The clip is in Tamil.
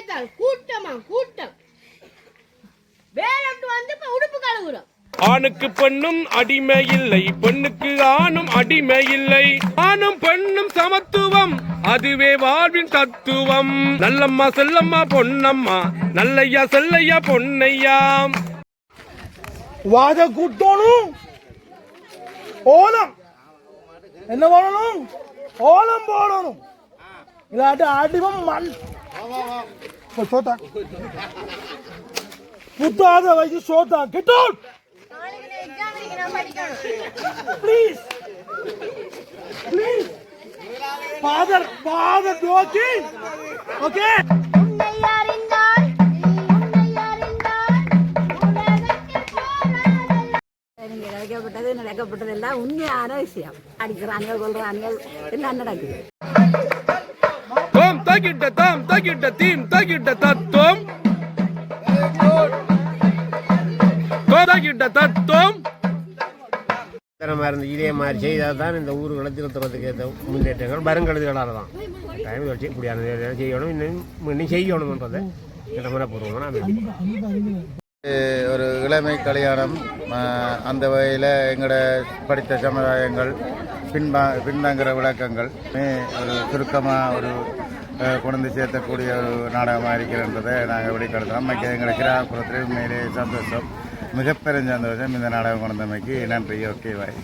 வைத்தால் கூட்டமா கூட்டம். வேலட்டு வந்து உடுப்பு கழுவுறோம். ஆணுக்கு பெண்ணும் அடிமை இல்லை பெண்ணுக்கு ஆணும் அடிமை இல்லை. ஆணும் பெண்ணும் சமத்துவம் அதுவே வாழ்வின் தத்துவம். நல்லம்மா செல்லம்மா பொன்னம்மா நல்லையா செல்லையா பொன்னையா. வாத கூட்டணும் ஓலம். என்ன பண்ணணும் ஓலம் போடணும். இல்லாட்டி அடிமம் மண். சோத்தா புத்தாத வயசு சோத்தா get out please please father father நோக்கி ஓகே உன்னை நடக்கப்பட்டது நடக்கப்பட்டதெல்லாம் உண்மையான விஷயம். அடிக்கிறாங்க கொள்றாங்க எல்லாம் நடக்குது? தகிட்ட தாம் தகிட்ட தீம் தகிட்ட தத்துவம் தகிட்ட தத்துவம் தரமாக இருந்து இதே மாதிரி செய்தால் தான் இந்த ஊர்களை திருத்துறதுக்கு ஏற்ற முன்னேற்றங்கள் வருங்கிறதுகளால் தான். டைம் வச்சு இப்படியான செய்யணும். இன்னும் இன்னும் செய்யணும்ன்றதை என்ற மனப்பூர்வமாக நான் ஒரு இளமை கல்யாணம். அந்த வகையில் எங்களோட படித்த சமுதாயங்கள் பின்பா பின்தங்குற விளக்கங்கள். ஒரு சுருக்கமாக ஒரு கொண்டு சேர்த்தக்கூடிய ஒரு நாடகமாக இருக்கிறன்றதை நாங்கள் வெளிப்படுத்துகிறோம் நமக்கு எங்களை கிராமப்புறத்தில் உண்மையிலே சந்தோஷம் மிகப்பெரும் சந்தோஷம். இந்த நாடகம் கொண்டமைக்கு நன்றி. Okay bye